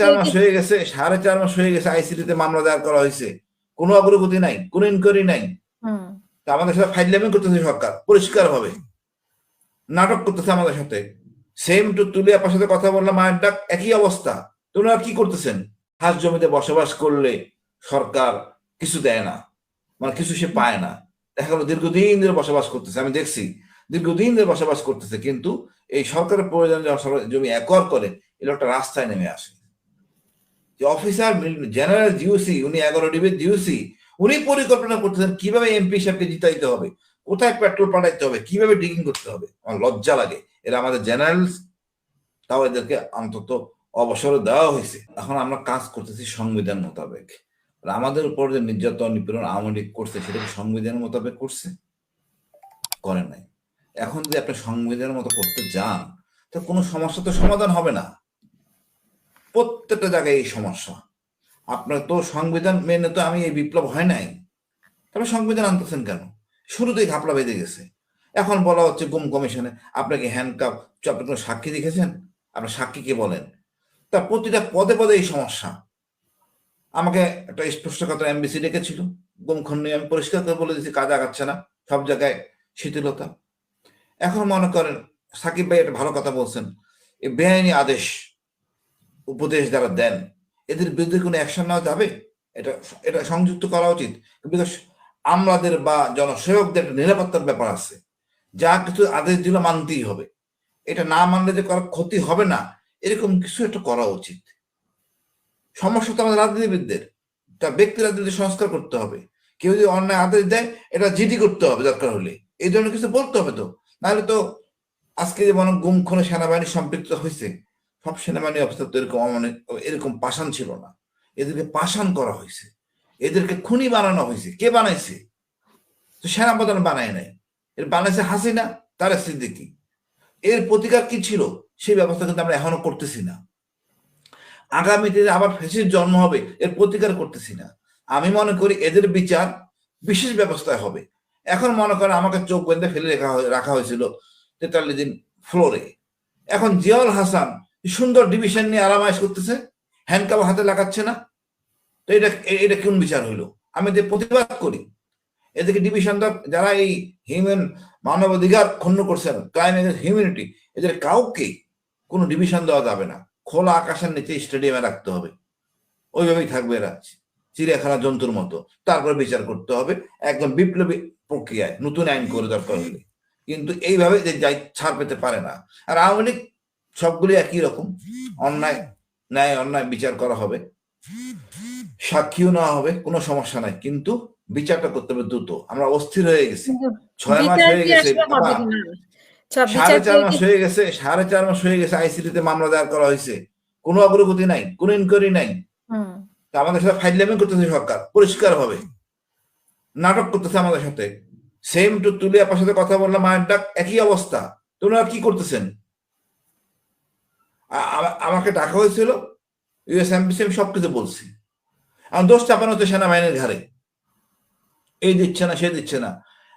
চার মাস হয়ে গেছে সাড়ে চার মাস হয়ে গেছে আইসিডিতে মামলা দায়ের করা হয়েছে। কোনো অগ্রগতি নাই কোনো ইনকোয়ারি নাই। তা আমাদের সাথে ফাইজলামি করতেছে সরকার পরিষ্কার ভাবে নাটক করতেছে আমাদের সাথে। সেম টু তুলি আপার সাথে কথা বললাম মায়ের ডাক একই অবস্থা। তো ওনারা কি করতেছেন? হাঁস জমিতে বসবাস করলে সরকার কিছু দেয় না। মানে কিছু সে পায় না। দেখা গেলো দীর্ঘদিন ধরে বসবাস করতেছে আমি দেখছি। দীর্ঘদিন ধরে বসবাস করতেছে কিন্তু এই সরকারের প্রয়োজন জমি একর করে এই একটা রাস্তায় নেমে আসে। যে অফিসার জেনারেল জিওসি, উনি এগারো ডিবির জিওসি, উনি পরিকল্পনা করতেছেন কীভাবে এমপি সাহেবকে জিতাইতে হবে, কোথায় পেট্রোল পাঠাইতে হবে, কীভাবে ডিগিং করতে হবে। আমার লজ্জা লাগে, এরা আমাদের জেনারেল তাও এদেরকে অন্তত অবসর দেওয়া হয়েছে। এখন আমরা কাজ করতেছি সংবিধান মোতাবেক। আমাদের উপর যে নির্যাতন নিপীড়ন আওয়ামী লীগ করছে, সেটা কি সংবিধান মোতাবেক করছে? করে নাই। এখন যদি আপনি সংবিধানের মতো করতে যান তো কোনো সমস্যা তো সমাধান হবে না। প্রত্যেকটা জায়গায় এই সমস্যা। আপনার তো সংবিধান মেনে তো আমি এই বিপ্লব হয় নাই। তবে সংবিধান আনতেছেন কেন? শুরুতেই ঘাপলা বেঁধে গেছে। এখন বলা হচ্ছে গুম কমিশনে আপনাকে হ্যান্ডকাপ আপনি কোনো সাক্ষী দেখেছেন? আপনার সাক্ষীকে বলেন? তার প্রতিটা পদে পদে এই সমস্যা। আমাকে একটা স্পষ্ট কথা এমবিসি ডেকেছিল। গুম খুন নিয়ে আমি পরিষ্কার করে বলে দিচ্ছি কাজ আগাচ্ছে না, সব জায়গায় শিথিলতা। এখন মনে করেন সাকিব ভাই একটা ভালো কথা বলছেন। এই বেআইনি আদেশ উপদেশ যারা দেন, এদের বিরুদ্ধে কোনো অ্যাকশন নেওয়া যাবে? এটা এটা সংযুক্ত করা উচিত। বিকজ আমলাদের বা জনসেবকদের একটা নিরাপত্তার ব্যাপার আছে। যা কিছু আদেশ দিল মানতেই হবে। এটা না মানলে যে করার ক্ষতি হবে না, এরকম কিছু একটা করা উচিত। সমস্যা তো আমাদের রাজনীতিবিদদের। তা ব্যক্তি রাজনীতি সংস্কার করতে হবে। কেউ যদি অন্যায় আদেশ দেয়, এটা জিডি করতে হবে দরকার হলে। এই ধরনের কিছু বলতে হবে তো। নাহলে তো আজকে যে মনে গুম খুনে সেনাবাহিনী সম্পৃক্ত হয়েছে সব সেনাবাহিনী অবস্থা তো এরকম অনেক এরকম পাষাণ ছিল না। এদেরকে পাষাণ করা হয়েছে। এদেরকে খুনি বানানো হয়েছে। কে বানাইছে? তো সেনাপ্রধান বানায় নাই। এর বানাইছে হাসিনা, তার সিদ্দিকি। এর প্রতিকার কি ছিল? সেই ব্যবস্থা কিন্তু আমরা এখনও করতেছি না। আগামীতে আবার ফেসির জন্ম হবে, এর প্রতিকার করতেছি না। আমি মনে করি এদের বিচার বিশেষ ব্যবস্থায় হবে। এখন মনে করেন আমাকে চোখ বেঁধে ফেলে রাখা রাখা হয়েছিল তেতাল্লিশ দিন ফ্লোরে এখন জিয়াউল হাসান সুন্দর ডিভিশন নিয়ে আরামাইশ করতেছে হ্যান্ডকাপ হাতে লাগাচ্ছে না। তো এটা এটা কোন বিচার হইল? আমি এদের প্রতিবাদ করি এদেরকে ডিভিশন যারা এই হিউম্যান মানবাধিকার ক্ষুণ্ণ করছেন ক্রাইম হিউম্যানিটি এদের কাউকে কোনো ডিভিশন দেওয়া যাবে না। খোলা আকাশের নিচে স্টেডিয়ামে রাখতে হবে। ওইভাবেই থাকবে এরা। চিড়িয়াখানা জন্তুর মতো। তারপর বিচার করতে হবে। একদম বিপ্লবী প্রক্রিয়ায়। নতুন আইন করে দরকার হলে। কিন্তু এইভাবে যে যাই ছাড় পেতে পারে না। আর আওয়ামী লীগ সবগুলি একই রকম। অন্যায় ন্যায় অন্যায় বিচার করা হবে। সাক্ষীও নেওয়া হবে কোনো সমস্যা নাই। কিন্তু বিচারটা করতে হবে দ্রুত। আমরা অস্থির হয়ে গেছি। ছয় মাস হয়ে গেছে। হবে সাড়ে চার মাস হয়ে গেছে সাড়ে চার মাস হয়ে গেছে আইসিডিতে মামলা দায়ের করা হয়েছে। কোনো অগ্রগতি নাই কোনো ইনকোয়ারি নাই। আমাদের সাথে ফাইজলামি করতেছে সরকার পরিষ্কার ভাবে নাটক করতেছে আমাদের সাথে। সেম টু তুলি আপনার সাথে কথা বললাম মায়ের ডাক একই অবস্থা। তো ওনারা কি করতেছেন? আমাকে ডাকা হয়েছিল ইউএস এমবিসি আমি সব কিছু বলছি। আমার দোষ চাপানো হচ্ছে সেনাবাহিনীর ঘাড়ে। এই দিচ্ছে না, সে দিচ্ছে না।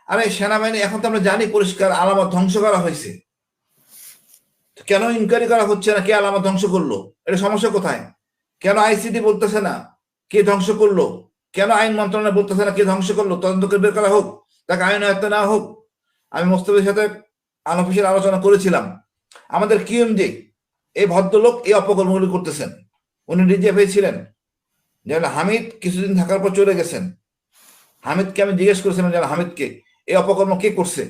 আরে সেনাবাহিনী, এখন তো আমরা জানি পরিষ্কার আলামত ধ্বংস করা হয়েছে। কেন ইনকোয়ারি করা হচ্ছে না? কে আলামত ধ্বংস করল? এটা সমস্যা কোথায়? কেন আইসিডি বলতেছে না? কে ধ্বংস করল? কেন আইন মন্ত্রণালয় বলতেছে না কে ধ্বংস করল? তদন্ত করে বের করা হোক, তাকে আইন আয়ত্ত না হোক। আমি মোস্তফের সাথে আনঅফিসিয়াল আলোচনা করেছিলাম। আমাদের কিউএমজি এই ভদ্রলোক এই অপকর্মগুলি করতেছেন। উনি নিজে ছিলেন যেন হামিদ কিছুদিন থাকার পর চলে গেছেন। হামিদকে আমি জিজ্ঞেস করেছিলাম যেন হামিদকে এই অপকর্ম কে করছে?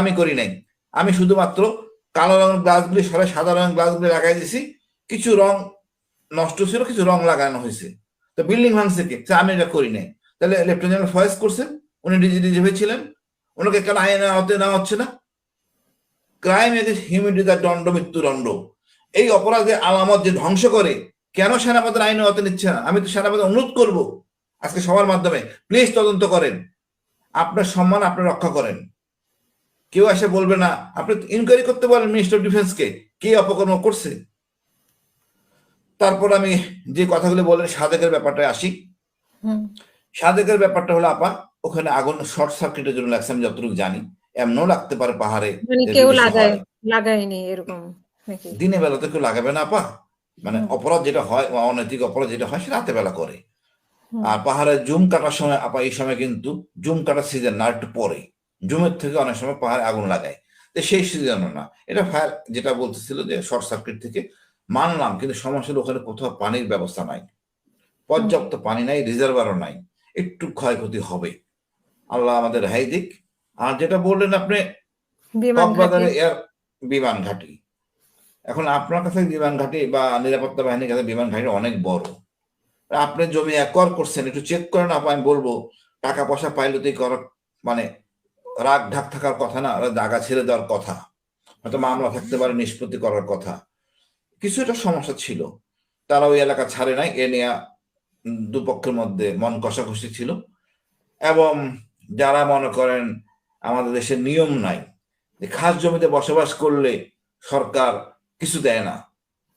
আমি করি নাই। আমি শুধুমাত্র কালো রঙের গ্লাসগুলি সবাই সাদা রঙের গ্লাসগুলি লাগাই দিছি। কিছু রং নষ্ট ছিল, কিছু রং লাগানো হয়েছে। তো বিল্ডিং ভাঙছে কে? আমি এটা করি নাই। তাহলে লেফটেন্যান্ট জেনারেল ফয়েজ করছেন? উনি ডিজিডিজি ছিলেন ওনাকে কেন আইনে আওতে নেওয়া হচ্ছে না? ক্রাইম এগেন্স্ট হিউম্যানিটি তার দণ্ড, মৃত্যুদণ্ড। এই অপরাধের আলামত যে ধ্বংস করে কেন সেনাপতির আইন আওতে নিচ্ছে না? আমি তো সেনাপতি অনুরোধ করব আজকে সবার মাধ্যমে। প্লিজ তদন্ত করেন। আপনার সম্মান আপনি রক্ষা করেন। কেউ এসে বলবে না আপনি ইনকোয়ারি করতে বলেন মিনিস্টার অফ ডিফেন্সকে কে অপকর্ম করছে? তারপর আমি যে কথাগুলো বলেন সাদেকের ব্যাপারটা আসি। সাদেকের ব্যাপারটা হলো আপা ওখানে আগুন শর্ট সার্কিটের জন্য লাগছে আমি যতটুকু জানি। এমনও লাগতে পারে পাহাড়ে মানে কেউ লাগায় লাগায়নি এরকম। দিনে বেলা তো কেউ লাগাবে না আপা। মানে অপরাধ যেটা হয় অনৈতিক অপরাধ যেটা হয় সেটা রাতে বেলা করে। আর পাহাড়ে জুম কাটার সময় আপা এই সময় কিন্তু জুম কাটার সিজন না একটু পরে। জুমের থেকে অনেক সময় পাহাড়ে আগুন লাগায়। তো সেই সিজনও না। এটা ফায়ার যেটা বলতেছিল যে শর্ট সার্কিট থেকে মানলাম কিন্তু সমস্যা হলো ওখানে কোথাও পানির ব্যবস্থা নাই। পর্যাপ্ত পানি নাই রিজার্ভারও নাই। একটু ক্ষয়ক্ষতি হবে। আল্লাহ আমাদের হাই দিক। আর যেটা বললেন আপনি বিমান কক্সবাজারে এয়ার বিমান ঘাঁটি। এখন আপনার কাছে বিমান ঘাঁটি বা নিরাপত্তা বাহিনীর কাছে বিমান ঘাঁটি অনেক বড়। আপনি জমি একর করছেন, একটু চেক করেন আপা আমি বলব, টাকা পয়সা পাইলতেই করার মানে রাগ ঢাক থাকার কথা না জায়গা ছেড়ে দেওয়ার কথা। হয়তো মামলা থাকতে পারে, নিষ্পত্তি করার কথা। কিছু একটা সমস্যা ছিল। তারা ওই এলাকা ছাড়ে নাই, এ নিয়ে দুপক্ষের মধ্যে মন কষাকষি ছিল। এবং যারা মনে করেন আমাদের দেশে নিয়ম নাই, যে খাস জমিতে বসবাস করলে সরকার কিছু দেয় না।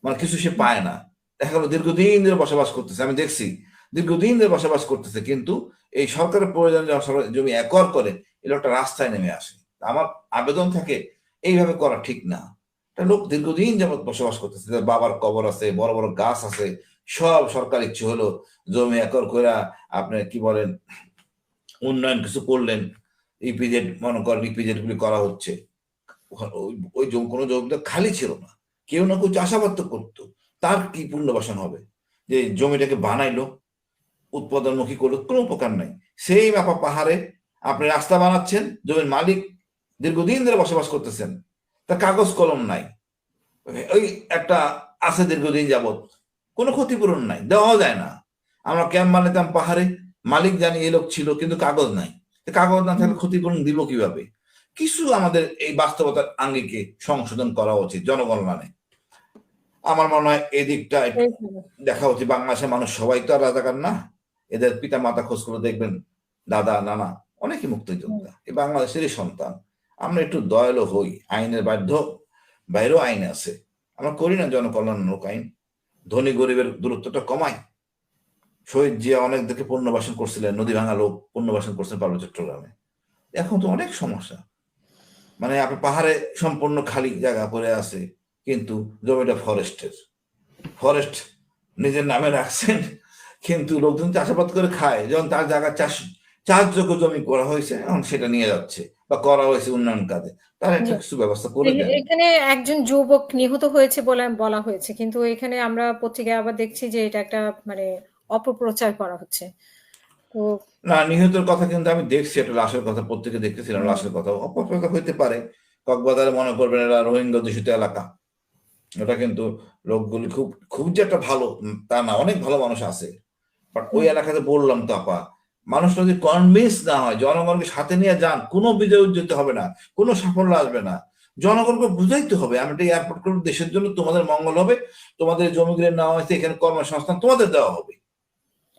মানে কিছু সে পায় না। দেখা গেলো দীর্ঘদিন ধরে বসবাস করতেছে। আমি দেখছি, দীর্ঘদিন ধরে বসবাস করতেছে, কিন্তু এই সরকারের প্রয়োজন জমি একর করে, এই লোকটা রাস্তায় নেমে আসে। আমার আবেদন থাকে, এইভাবে করা ঠিক না। একটা লোক দীর্ঘদিন যাবত বসবাস করতেছে। বাবার কবর আছে, বড় বড় গাছ আছে, সব সরকার ইচ্ছে হলো জমি একর করে আপনি কি বলেন, উন্নয়ন কিছু করলেন। ইপিজেড মনে করেন ইপিজেড গুলি করা হচ্ছে। ওই- জমি, কোনো জমিটা খালি ছিল না। কেউ না কেউ চাষাবাদ তো করতো। তার কি পুণ্যবাসন হবে? যে জমিটাকে বানাইলো, উৎপাদনমুখী করল, কোনো উপকার নাই। সেই ব্যাপার পাহাড়ে আপনি রাস্তা বানাচ্ছেন, জমির মালিক দীর্ঘদিন ধরে বসবাস করতেছেন তার কাগজ কলম নাই। ওই একটা আছে দীর্ঘদিন যাবৎ, কোনো ক্ষতিপূরণ নাই দেওয়া যায় না। আমরা ক্যাম্প বানাতাম পাহাড়ে, মালিক জানি এই লোক ছিল, কিন্তু কাগজ নাই। কাগজ না থাকলে ক্ষতিপূরণ দিব কীভাবে? কিছু আমাদের এই বাস্তবতার আঙ্গিকে সংশোধন করা উচিত জনগণমানে আমার মনে হয় এই দিকটা দেখা উচিত। বাংলাদেশের মানুষ সবাই তো আর রাজাকার না। এদের পিতা মাতা খোঁজ করে দেখবেন দাদা নানা অনেকে মুক্তিযোদ্ধা। এই বাংলাদেশেরই সন্তান। আমরা একটু দয়ালু হই। আইনের বাধ্য বাইরেও আইন আছে। আমরা করি না জনকল্যাণমূলক আইন। ধনী গরিবের দূরত্বটা কমাই। শহীদ জিয়া অনেক দেখে পুনর্বাসন করছিলেন। নদী ভাঙা লোক পুনর্বাসন করছেন পার্বত্য চট্টগ্রামে। এখন তো অনেক সমস্যা। মানে আপনার পাহাড়ে সম্পূর্ণ খালি জায়গা পড়ে আছে। কিন্তু জমিটা ফরেস্টের। ফরেস্ট নিজের নামে রাখছেন কিন্তু লোকজন চাষাবাদ করে খায়। যখন তার জায়গা চাষ চাষযোগ্য জমি করা হয়েছে এখন সেটা নিয়ে যাচ্ছে বা করা হয়েছে উন্নয়ন কাজে। তারা একটা কিছু ব্যবস্থা করে এখানে একজন যুবক নিহত হয়েছে বলে বলা হয়েছে কিন্তু এখানে আমরা পত্রিকায় আবার দেখছি যে এটা একটা মানে অপপ্রচার করা হচ্ছে। তো না নিহতের কথা কিন্তু আমি দেখছি একটা লাশের কথা প্রত্যেকে দেখতেছিলাম লাশের কথা। অপপ্রচার হইতে পারে কক্সবাজারে মনে করবেন এরা রোহিঙ্গা দূষিত এলাকা। এটা কিন্তু লোকগুলি খুব খুব যে একটা ভালো তা না অনেক ভালো মানুষ আছে। বাট ওই এলাকাতে বললাম তো আপা মানুষ যদি কনভিন্স না হয় জনগণকে সাথে নিয়ে যান কোনো বিজয় উজ্জিত হবে না কোনো সাফল্য আসবে না। জনগণকে বুঝাইতে হবে আমি এটা এয়ারপোর্ট করব দেশের জন্য তোমাদের মঙ্গল হবে তোমাদের জমিগুলো নেওয়া হয়েছে এখানে কর্মসংস্থান তোমাদের দেওয়া হবে।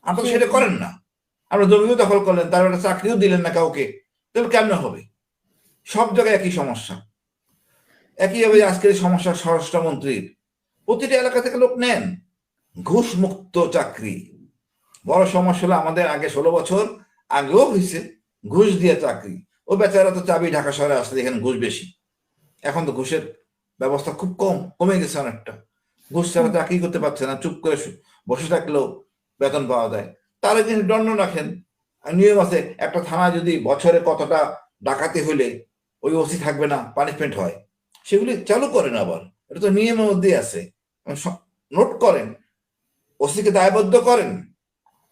আপনারা। সেটা করেন না। আমরা জমিও দখল করলেন তার একটা চাকরিও দিলেন না কাউকে তাহলে কেমন হবে? সব জায়গায় একই সমস্যা। একইভাবে আজকের সমস্যা স্বরাষ্ট্রমন্ত্রীর প্রতিটা এলাকা থেকে লোক নেন। ঘুষ মুক্ত চাকরি। বড় সমস্যা হলো আমাদের আগে ষোলো বছর আগেও হয়েছে ঘুষ দিয়ে চাকরি। ও বেচারা তো চাবি ঢাকা শহরে আসলে এখানে ঘুষ বেশি। এখন তো ঘুষের ব্যবস্থা খুব কম, কমে গেছে অনেকটা। ঘুষ ছাড়া চাকরি করতে পারছে না, চুপ করে বসে থাকলেও বেতন পাওয়া যায়। তারা কিন্তু দণ্ড রাখেন নিয়ম আছে, একটা থানা যদি বছরে কতটা ডাকাতি হলে ওই ওসি থাকবে না পানিশমেন্ট হয়। সেগুলি চালু করেন আবার। এটা তো নিয়মের মধ্যেই আছে। নোট করেন। ওসিকে দায়বদ্ধ করেন।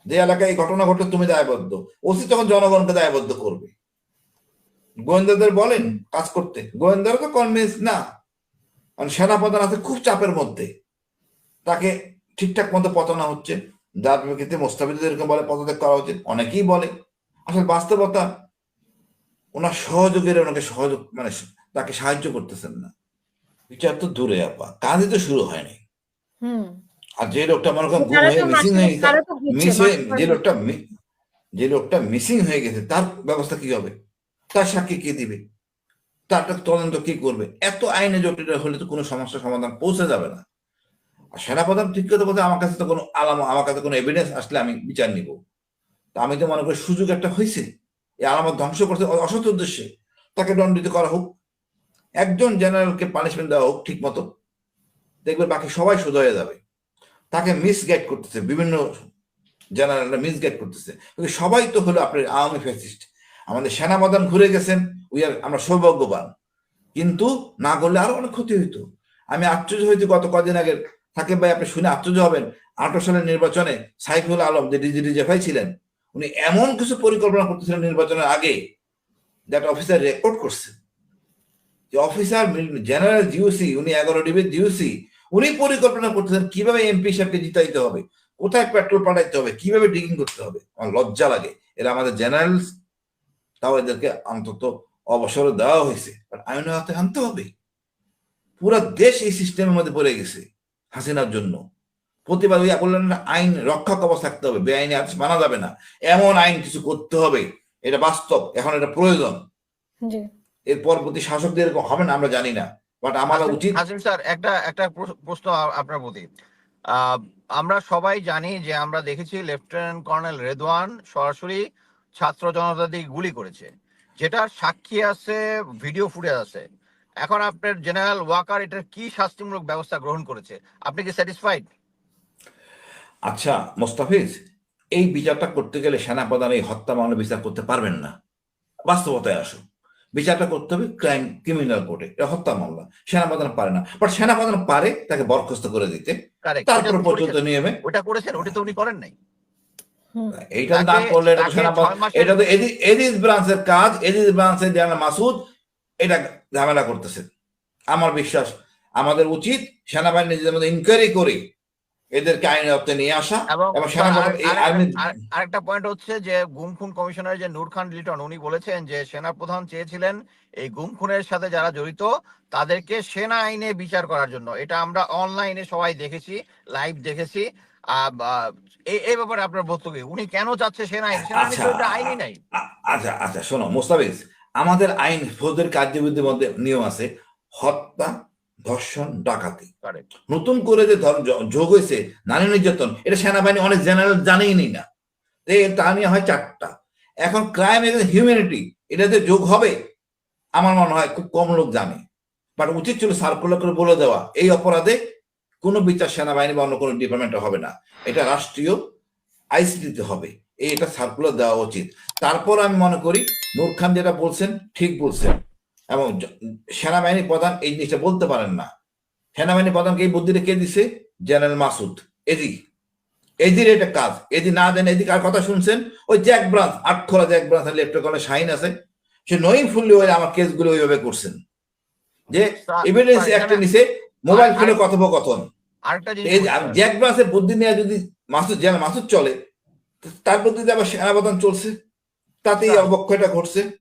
যে এলাকায় এই ঘটনা ঘটলে তুমি দায়বদ্ধ। ওসি তখন জনগণকে দায়বদ্ধ করবে। গোয়েন্দাদের বলেন কাজ করতে। গোয়েন্দারা তো কনভিন্স না। কারণ সেনাপ্রধান আছে খুব চাপের মধ্যে। তাকে ঠিকঠাক মতো পতনা হচ্ছে। যার প্রেক্ষিতে মোস্তাফিজুর এরকম বলে পদত্যাগ করা উচিত অনেকেই বলে। আসলে বাস্তবতা, ওনার সহযোগীরা ওনাকে সহযোগ মানে তাকে সাহায্য করতেছেন না। বিচার তো দূরে আপা। কাজই তো শুরু হয়নি। আর যে লোকটা মনে করেন গুম হয়ে মিসিং হয়ে গেছে মিস হয়ে যে লোকটা যে লোকটা মিসিং হয়ে গেছে তার ব্যবস্থা কি হবে? তার সাক্ষী কে দিবে? তারটা তদন্ত কি করবে? এত আইনে জটিল হলে তো কোনো সমস্যার সমাধান পৌঁছে যাবে না। আর সেনাপ্রধান ঠিক কথা বলতে আমার কাছে তো কোনো আলাম আমার কাছে কোনো এভিডেন্স আসলে আমি বিচার নিব। তা আমি তো মনে করি সুযোগ একটা হয়েছে এই আলামত ধ্বংস করতে অসৎ উদ্দেশ্যে। তাকে দণ্ডিত করা হোক। একজন জেনারেলকে পানিশমেন্ট দেওয়া হোক ঠিক মতো, দেখবে বাকি সবাই শুধু হয়ে যাবে। তাকে মিসগাইড করতেছে, বিভিন্ন জেনারেলরা মিসগাইড করতেছে। সবাই তো হলো আপনার আওয়ামী ফ্যাসিস্ট আমাদের সেনাপ্রধান ঘুরে গেছেন, উই আর, আমরা সৌভাগ্যবান। কিন্তু না করলে আরও অনেক ক্ষতি হইতো। আমি আশ্চর্য হয়েছি গত কদিন আগে থাকে ভাই আপনি শুনে আশ্চর্য হবেন, আঠারো সালের নির্বাচনে সাইফুল আলম যে ডিজি ডিজেফাই ছিলেন, উনি এমন কিছু পরিকল্পনা করতেছিলেন নির্বাচনের আগে যেটা অফিসার রেকর্ড করছে। যে অফিসার জেনারেল জিওসি উনি এগারো ডিবির জিওসি উনি পরিকল্পনা করতেছেন কীভাবে এমপি সাহেবকে জিতাইতে হবে কোথায় পেট্রোল পাঠাইতে হবে কীভাবে ডিগিং করতে হবে। আমার লজ্জা লাগে এরা আমাদের জেনারেল তাও এদেরকে অন্তত অবসর দেওয়া হয়েছে। আইন হাতে আনতে হবে। পুরো দেশ এই সিস্টেমের মধ্যে পড়ে গেছে হাসিনার জন্য। প্রতিবাদ বললেন না, আইন রক্ষা কবচ থাকতে হবে বেআইনি আদেশ মানা যাবে না। এমন আইন কিছু করতে হবে এটা বাস্তব এখন এটা প্রয়োজন। এর পরবর্তী শাসকদের এরকম হবে না আমরা জানি না। বাট হাসিম- উচিত হাসিম স্যার একটা একটা প্রশ্ন- আপনার প্রতি। আমরা সবাই জানি যে আমরা দেখেছি লেফটেন্যান্ট কর্নেল রেদওয়ান সরাসরি ছাত্র জনতা দিয়ে গুলি করেছে যেটা সাক্ষী আছে ভিডিও ফুটেজ আছে। এখন আপনার জেনারেল ওয়াকার এটার কি শাস্তিমূলক ব্যবস্থা গ্রহণ করেছে? আপনি কি স্যাটিসফাইড আচ্ছা মোস্তাফিজ এই বিচারটা করতে গেলে সেনাপ্রধান এই হত্যা মামলা বিচার করতে পারবেন না। বাস্তবতায় আসো বিচারটা করতে হবে ক্রাইম ক্রিমিনাল কোর্টে। এটা হত্যা মামলা। সেনাপ্রধান পারে না। বাট সেনাপ্রধান পারে তাকে বরখাস্ত করে দিতে। তারপর পর্যন্ত নিয়মে ওটা করেছেন ওটা তো উনি করেন নাই। এইটা না করলে এটা তো এডিস ব্রাঞ্চের কাজ এডিস ব্রাঞ্চের জেনারেল মাসুদ এটা ঝামেলা করতেছে। আমার বিশ্বাস আমাদের উচিত সেনাবাহিনী নিজেদের মধ্যে ইনকোয়ারি করে। এদেরকে আইনের আওতায় নিয়ে আসা এবং আরেকটা পয়েন্ট হচ্ছে যে গুম খুন কমিশনার যে নূর খান লিটন উনি বলেছেন যে সেনা প্রধান চেয়েছিলেন এই গুম খুনের সাথে যারা জড়িত তাদেরকে সেনা আইনে বিচার করার জন্য। এটা আমরা অনলাইনে সবাই দেখেছি লাইভ দেখেছি। এই ব্যাপারে আপনার বক্তব্য উনি কেন চাচ্ছে সেনা আইন? সেনা আচ্ছা। আইনই নাই। আচ্ছা আচ্ছা শোনো মোস্তাফিজ আমাদের আইন ফৌজের কার্যবিধির মধ্যে নিয়ম আছে হত্যা ধর্ষণ ডাকাতি। নতুন করে যে যোগ হয়েছে নারী নির্যাতন এটা সেনাবাহিনী অনেক জেনারেল জানেই নি। না তা নিয়ে হয় চারটা। এখন ক্রাইম এগেন্স হিউম্যানিটি এটাতে যোগ হবে আমার মনে হয় খুব কম লোক জানে। বাট উচিত ছিল সার্কুলার করে বলে দেওয়া। এই অপরাধে কোনো বিচার সেনাবাহিনী বা অন্য কোনো ডিপার্টমেন্টে হবে না। এটা রাষ্ট্রীয় আইসিটিতে হবে। এই এটা সার্কুলার দেওয়া উচিত। তারপর আমি মনে করি নূর খান যেটা বলছেন ঠিক বলছেন। এবং সেনাবাহিনী প্রধান এই জিনিসটা বলতে পারেন না। সেনাবাহিনী প্রধানকে এই বুদ্ধিটা কে দিছে? জেনারেল মাসুদ। এদি। এদির এটা কাজ। এদি না দেন এদিক আর কথা শুনছেন? ওই জ্যাক ব্রাঞ্চ আটখোলা জ্যাক ব্রাঞ্চ লেফটেন্ট কর্নেল শাহিন আছে। সে নইং ফুললি ওই আমার কেসগুলো ওইভাবে করছেন। যে এভিডেন্স একটা এখানে নিছে মোবাইল ফোনে কথোপকথন। জ্যাক ব্রাঞ্চের বুদ্ধি নিয়ে যদি মাসুদ জেনারেল মাসুদ চলে তার বুদ্ধিতে আবার সেনাপ্রধান চলছে। তাতেই। অবক্ষয়টা ঘটছে।